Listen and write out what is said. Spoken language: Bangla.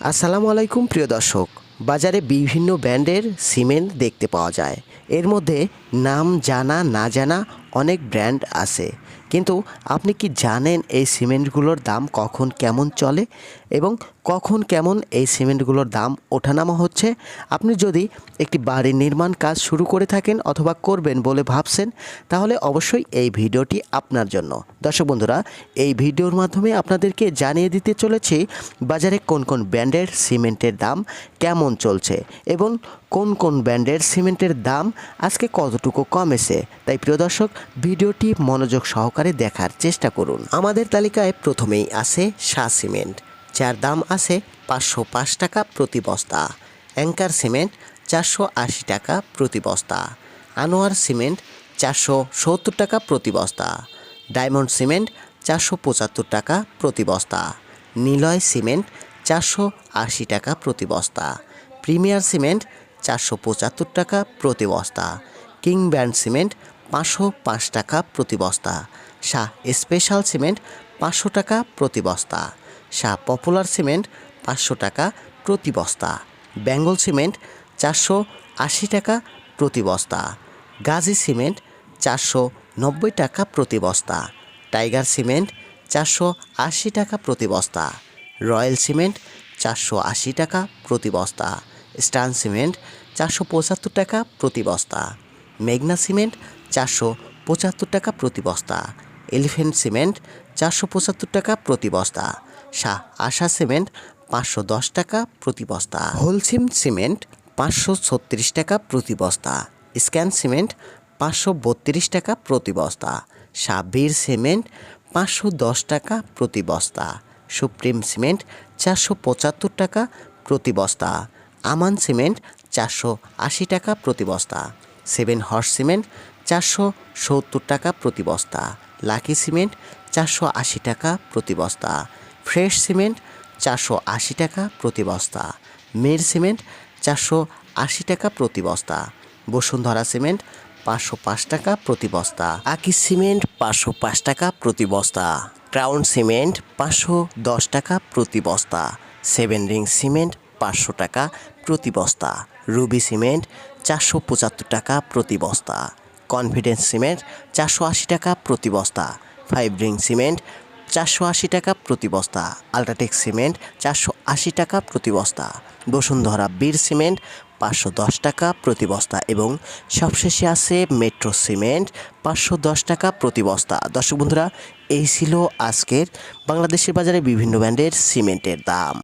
আসসালামু আলাইকুম, প্রিয় দর্শক। বাজারে বিভিন্ন ব্র্যান্ডের সিমেন্ট দেখতে পাওয়া যায়। এর মধ্যে নাম জানা, না জানা অনেক ব্র্যান্ড আছে। কিন্তু আপনি কি জানেন এই সিমেন্টগুলোর দাম কখন কেমন চলে এবং কখন কেমন এই সিমেন্টগুলোর দাম ওঠানামা হচ্ছে? আপনি যদি একটি বাড়ির নির্মাণ কাজ শুরু করে থাকেন অথবা করবেন বলে ভাবছেন, তাহলে অবশ্যই এই ভিডিওটি আপনার জন্য। দর্শক বন্ধুরা, এই ভিডিওর মাধ্যমে আপনাদেরকে জানিয়ে দিতে চলেছি বাজারে কোন কোন ব্র্যান্ডের সিমেন্টের দাম কেমন চলছে এবং কোন কোন ব্র্যান্ডের সিমেন্টের দাম আজকে কতটুকু কমেছে। তাই প্রিয় দর্শক, ভিডিওটি মনোযোগ সহকারে দেখার চেষ্টা করুন। আমাদের তালিকায় প্রথমেই আছে শাহ সিমেন্ট, যার দাম আছে পাঁচশো পাঁচ টাকা প্রতি বস্তা। অ্যাঙ্কার সিমেন্ট, চারশো আশি টাকা প্রতি বস্তা। আনোয়ার সিমেন্ট, চারশো সত্তর টাকা প্রতি বস্তা। ডায়মন্ড সিমেন্ট, চারশো পঁচাত্তর টাকা প্রতি বস্তা। নিলয় সিমেন্ট, চারশো আশি টাকা প্রতি বস্তা। প্রিমিয়ার সিমেন্ট, চারশো পঁচাত্তর টাকা প্রতি বস্তা। কিং ব্র্যান্ড সিমেন্ট, পাঁচশো পাঁচ টাকা প্রতি বস্তা। শাহ স্পেশাল সিমেন্ট পাঁচশো টাকা প্রতি বস্তা। শাহ পপুলার সিমেন্ট পাঁচশো টাকা প্রতি বস্তা। বেঙ্গল সিমেন্ট চারশো আশি টাকা প্রতি বস্তা। গাজী সিমেন্ট চারশো নব্বই টাকা প্রতি বস্তা। টাইগার সিমেন্ট চারশো আশি টাকা প্রতি বস্তা। রয়্যাল সিমেন্ট চারশো আশি টাকা প্রতি বস্তা। স্টান সিমেন্ট চারশো পঁচাত্তর টাকা প্রতি বস্তা। মেঘনা সিমেন্ট চারশো পঁচাত্তর টাকা প্রতি বস্তা। এলিফেন্ট সিমেন্ট চারশো পঁচাত্তর টাকা প্রতি বস্তা। শাহ আশা সিমেন্ট পাঁচশো দশ টাকা প্রতি বস্তা। হোলসিম সিমেন্ট পাঁচশো ছত্রিশ টাকা প্রতি বস্তা। স্ক্যান সিমেন্ট পাঁচশো বত্রিশ টাকা প্রতি বস্তা। সাব্বির সিমেন্ট পাঁচশো দশ টাকা প্রতি বস্তা। সুপ্রিম সিমেন্ট চারশো পঁচাত্তর টাকা প্রতি বস্তা। আমান সিমেন্ট চারশো আশি টাকা প্রতি বস্তা। সেভেন হর্স সিমেন্ট চারশো সত্তর টাকা প্রতি বস্তা। লাকি সিমেন্ট চারশো আশি টাকা প্রতি বস্তা। ফ্রেশ সিমেন্ট চারশো আশি টাকা প্রতি বস্তা। মের সিমেন্ট চারশো আশি টাকা প্রতি বস্তা। বসুন্ধরা সিমেন্ট পাঁচশো পাঁচ টাকা প্রতি বস্তা। আকি সিমেন্ট পাঁচশো পাঁচ টাকা প্রতি বস্তা। ক্রাউন সিমেন্ট পাঁচশো দশ টাকা প্রতি বস্তা। সেভেন রিং সিমেন্ট পাঁচশো টাকা প্রতি বস্তা। রুবি সিমেন্ট চারশো পঁচাত্তর টাকা প্রতি বস্তা। কনফিডেন্স সিমেন্ট চারশো আশি টাকা প্রতি বস্তা। ফাইভ রিং সিমেন্ট চারশো আশি টাকা প্রতি বস্তা। আলট্রাটেক সিমেন্ট চারশো আশি টাকা প্রতি বস্তা। বসুন্ধরা বীর সিমেন্ট পাঁচশো দশ টাকা প্রতি বস্তা এবং সবশেষে আছে মেট্রো সিমেন্ট পাঁচশো দশ টাকা প্রতি বস্তা। দর্শক বন্ধুরা, এই ছিল আজকের বাংলাদেশের বাজারে বিভিন্ন ব্র্যান্ডের সিমেন্টের দাম।